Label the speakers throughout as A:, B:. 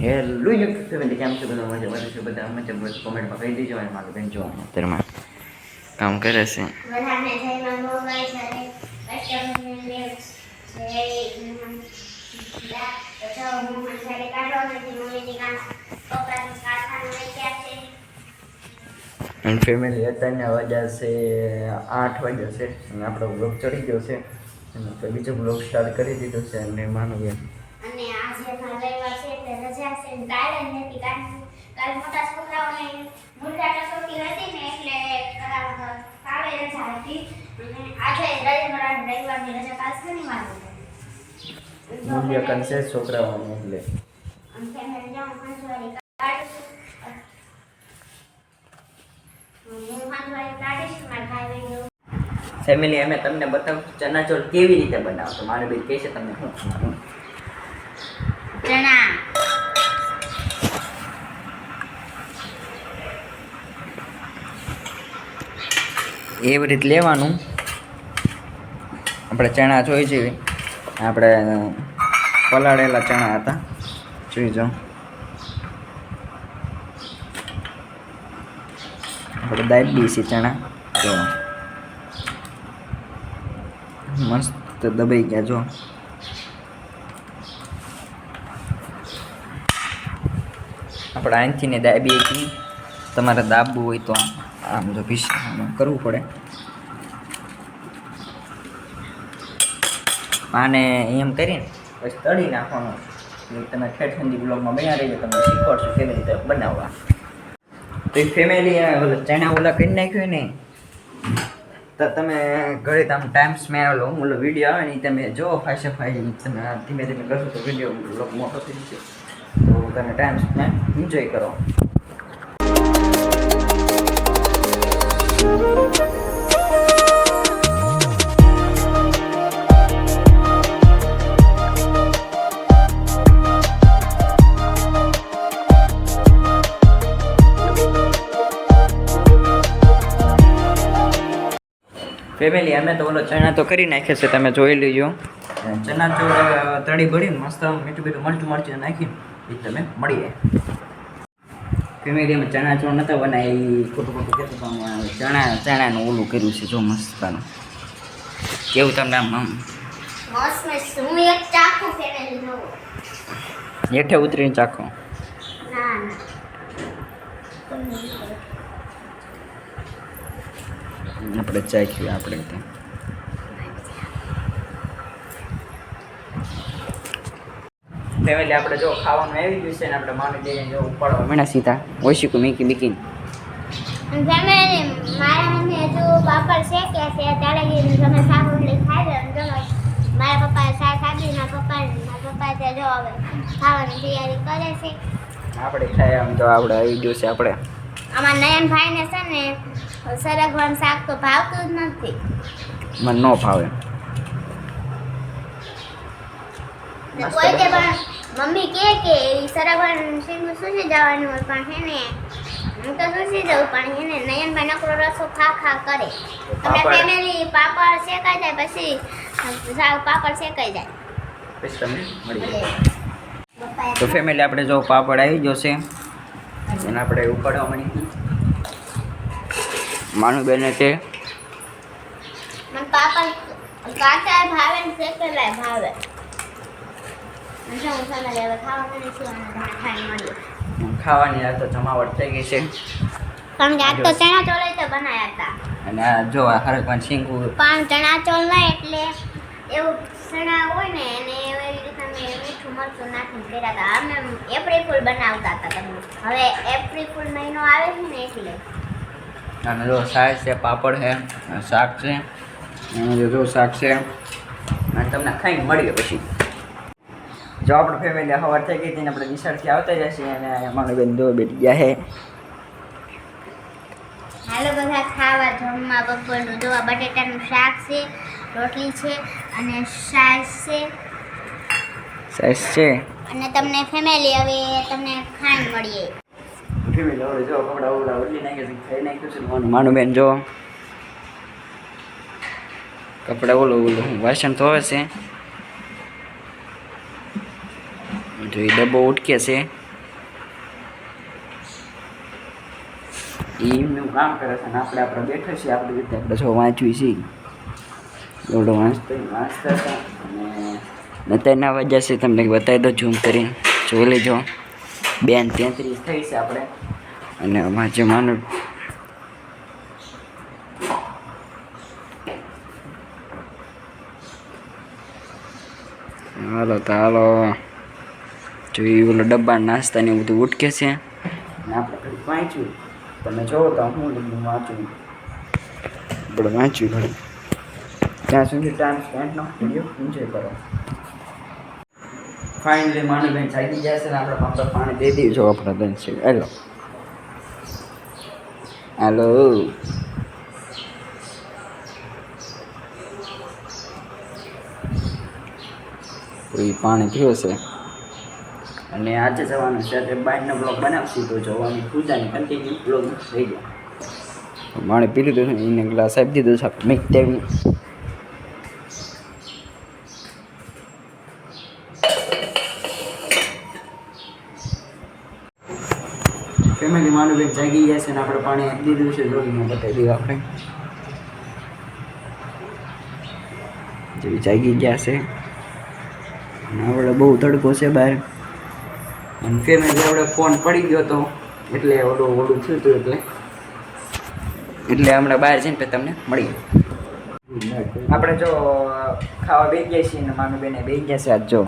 A: Hello YouTube family કેમ છો? બધા મજા બધા છે બધા મજા બસ કોમેન્ટમાં કહી દેજો અને મારું બેન જોવાનું અત્યારમાં કામ કરે છે. અને ફેમિલી અત્યારના વાગ્યા છે આઠ વાગ્યા છે. અને આપણો બ્લોગ ચડી ગયો છે. અને બીજો બ્લોગ સ્ટાર્ટ કરી દીધો છે. અને માનું બેન
B: અને આજે રવિવાર છે એટલે રજા છે. ને જ નથી કાલ કાલ મોટા છોકરાઓને હતી ને એટલે કાલે રજા હતી. અને આજે રવિવાર રવિવારની રજા કાલ શનિવાર
A: મૂલ્ય કનસે છોકરાઓને એટલે.
B: ફેમિલી
A: અમે તમને બતાવું ચના ચોળ કેવી રીતે બનાવો તો મારે બેન કહેશે તમને.
B: ચણા.
A: એવી રીતે લેવાનું. આપણે ચણા જોઈ જેવી આપણે પલાળેલા ચણા હતા. જોઈ જો આપણે દાબી છે ચણા. તો મસ્ત દબાઈ ગયા, જો. આપણે અહીંથી ને દાબી હતી તમારે દાબવું હોય તો આમ જો પીસ કરવું પડે. આને એમ કરીને પછી તળી નાખવાનું. તમે ઠેઠ સુધી બ્લોગમાં બન્યા રહીજો તમે શીખવાડશો કેવી રીતે બનાવવા. તો એ ફેમિલી ચણા ઓલા કરી નાખ્યું ને, તો તમે ઘરે તમે ટાઈમ સ્મેલ ઓલો વીડિયો આવે ને તમે જો ફાશે ફાઈ તમે ધીમે ધીમે કરશો તો વીડિયો મોટો થઈ જશે. તો તમે ટાઈમ સ્પેન્ડ એન્જોય કરો. ફેમિલી અમે તો ઓલો ચણા તો કરી નાખે છે, તમે જોઈ લેજો. ચણા તો તળી બળી મસ્ત મીઠું મીઠું મરચું મરચું નાખીને એ તમે મળીએ ફેમિલી અમે ચણા ચોળ નતા બનાવી ખોટું ખોટું કહેતો પણ ચણા ચણાનું ઓલું કર્યું છે જો મસ્તનું. કેવું તમને આમ આમ? હેઠે ઉતરીને ચાખો. આપણે ચાખ્યું આપણે ત્યાં ફેમિલી આપણે જો ખાવાનું આવી ગયું છે ને આપણે માની જઈને જો ઉપાડવા મીણા સીધા. ઓશીકુ મીકી મીકીને
B: ફેમિલી મારા મમ્મી હજુ પાપડ શેકે છે ત્યારે તમે શાક રોટલી ખાઈ લો ને જો મારા પપ્પાએ શાક ખાધી મારા પપ્પા મારા પપ્પા તે જો હવે ખાવાની તૈયારી કરે છે.
A: આપણે ખાય આમ તો આપણે આવી ગયું છે આપણે.
B: આમાં નયનભાઈને છે ને સરગવાનું શાક તો ભાવતું જ નથી.
A: મને ન ભાવે.
B: કોઈ પણ મમ્મી કે કે ઈ સરગવાનું શીંગું સૂજી જવાનું હોય પણ હે ને હું તો સૂજી જવું પણ હે ને નયનભાઈ નકરો રસો ખા ખા કરે. આપણે. ફેમિલી પાપડ શેકાઈ જાય પછી પાપડ શેકાઈ જાય.
A: પછી તમને મળી જાય. તો ફેમિલી આપણે જો પાપડ આવી જશે એને આપણે ઉપાડવા મળી. માનું બેને તે
B: પાપડ કાચા ભાવે ને શેકેલાય ભાવે.
A: ખાવાની આ તો જમાવટ થઈ ગઈ છે.
B: કારણ કે આજ તો ચણા ચોળ તો બનાવ્યા હતા.
A: અને આ જો આ હરકવાન સિંગુ
B: પણ ચણા ચોળ ના એટલે એવું ચણા હોય ને એને એવી રીતે અમે મીઠું મરચું નાખીને કર્યા હતા. અમે એપ્રિલ ફૂલ બનાવતા હતા તમે. હવે એપ્રિલ ફૂલ મહિનો આવે છે ને એટલે.
A: અને જો શાક છે પાપડ છે શાક છે. અને જો શાક છે. અને તમને ખાઈને મળીએ પછી. જો આપણે ફેમિલી ખબર થઈ ગઈ હતી ને આપણે નિશાળથી આવતા જશે અને અમારું બેન જો બેઠી ગયા છે.
B: હાલો બધા ખાવા જમવા બપોરનું જોવા બટેટાનું શાક છે રોટલી છે અને સાસ છે.
A: સાસ છે?
B: અને તમને ફેમિલી હવે તમને ખાંડ મળીએ.
A: ફેમિલી હવે જો કપડા ઓલા ઉડી નાખે ખાઈ નાખ્યું છે માનું માનું બેન જો. કપડા ઓલું ઓલું વાસણ ધોવે છે. જોઈએ એ ડબ્બો ઉટકે છે એમનું કામ કરે છે અને આપણે આપણે બેઠા છીએ આપણી રીતે. આપણે જો વાંચવી છીએ દોડો વાંચતો વાંચતા હતા અને અત્યારના વાગ્યા તમને બતાવી દો ઝૂમ કરીને. જોઈ લેજો. બેન તેત્રીસ થઈ છે આપણે. અને અમારે જમાનું હાલો તો હાલો. જો એ ઓલો ડબ્બા નાસ્તા ને એવું બધું ઉટકે છે અને આપણે ઘડીક વાંચ્યું તમે જોવો તો હું બધું વાંચું આપણે વાંચ્યું ઘડી ત્યાં સુધી ટાઈમ સ્પેન્ડ નો વીડિયો એન્જોય કરો ફાઇનલી માનીબેન જાગી જશે ને આપણે આપણે પાણી દઈ દઈએ જો આપણા બેન છે હેલો હેલો તો એ પાણી પીવે છે અને આજે જવાનું છે એટલે બાઇકનો બ્લોગ બનાવશું તો જોવાની પૂજાની કન્ટિન્યુ બ્લોગ થઈ ગયા. માણે પી લીધું છે એને ગ્લાસ આપી દીધો છે આપણે મિક્સ ફેમિલી માનું બેન જાગી ગયા છે ને આપણે પાણી આપી દીધું છે જોઈને બતાવી દીધું આપણે. જેવી જાગી ગયા છે. આપણે બહુ તડકો છે બહાર. અને ફેમિલી આપણે ફોન પડી ગયો હતો એટલે ઓલું ઓલું થયું હતું એટલે. એટલે હમણાં બહાર જઈને પછી તમને મળી આપણે જો ખાવા બે ગયા છીએ ને માનું બેને બે ગયા છે આજ જો.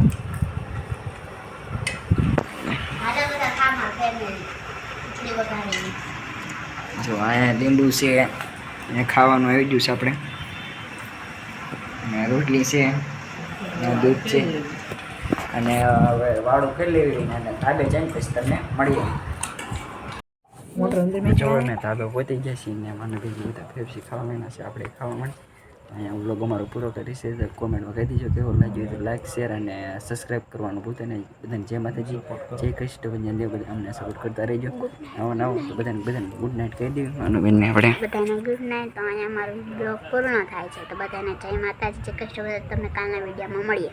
A: જો અહીંયા લીંબુ છે અહીંયા ખાવાનું આવી ગયું છે આપણે. રોટલી છે દૂધ છે. અને હવે વાળું કરી લેવી અને ધાબે જઈને પછી તમને મળીએ. જો અમે ધાબે પહોંચી ગયા છીએ ને મને બીજી બધા ફેફસી ખાવા માંડ્યા છે આપણે ખાવા માંડી અહીંયા વ્લોગ અમારો પૂરો કરીશે તો કોમેન્ટમાં કહી દીજો કેવો લાગ્યો તો લાઈક શેર અને સબસ્ક્રાઈબ કરવાનું ભૂલતા નહીં. બધાને જય માતાજી જય કૃષ્ણ. ભજન દેવ બધા અમને સપોર્ટ કરતા રહેજો. નવો નવો તો બધાને બધાને ગુડ નાઇટ કહી દઉં અનુબેનને આપણે.
B: બધાને ગુડ નાઇટ તો અહીંયા અમારો બ્લોગ પૂર્ણ થાય છે તો બધાને જય માતાજી જય કૃષ્ણ. તમને કાલના વિડીયોમાં મળીએ.